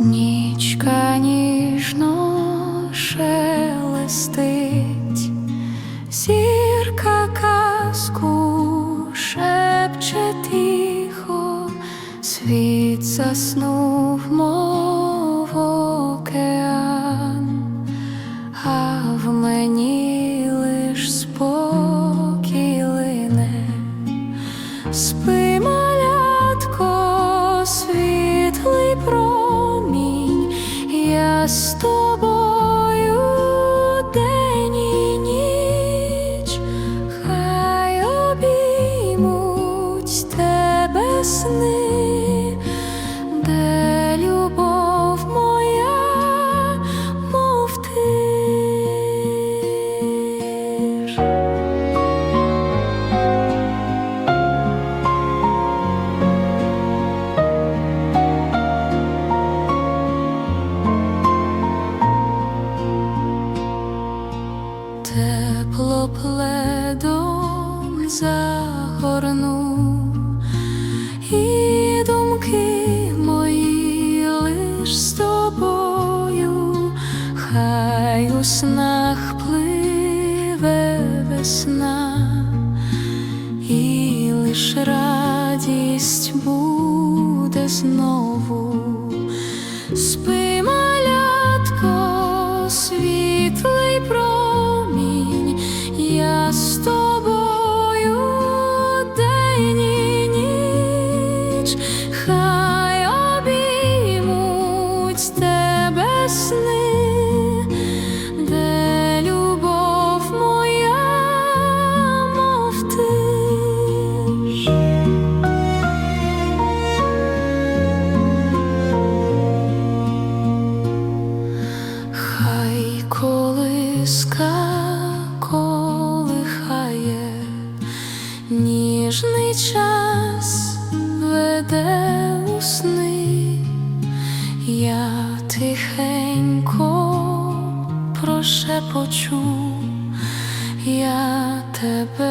Нічка ніжно шелестить, зірка казку шепче тихо, світ заснув мов океан, а в мені лиш спокій спимо. З тобою хай обіймуть тебе сни, загорну, і думки мої лиш з тобою, хай у снах пливе весна, і лиш радість буде знову. Спи, обіймуть тебе сни, де любов моя, мов ти ж. Хай колиска колихає, ніжний час веде у сни, я тихенько прошепочу, я тебе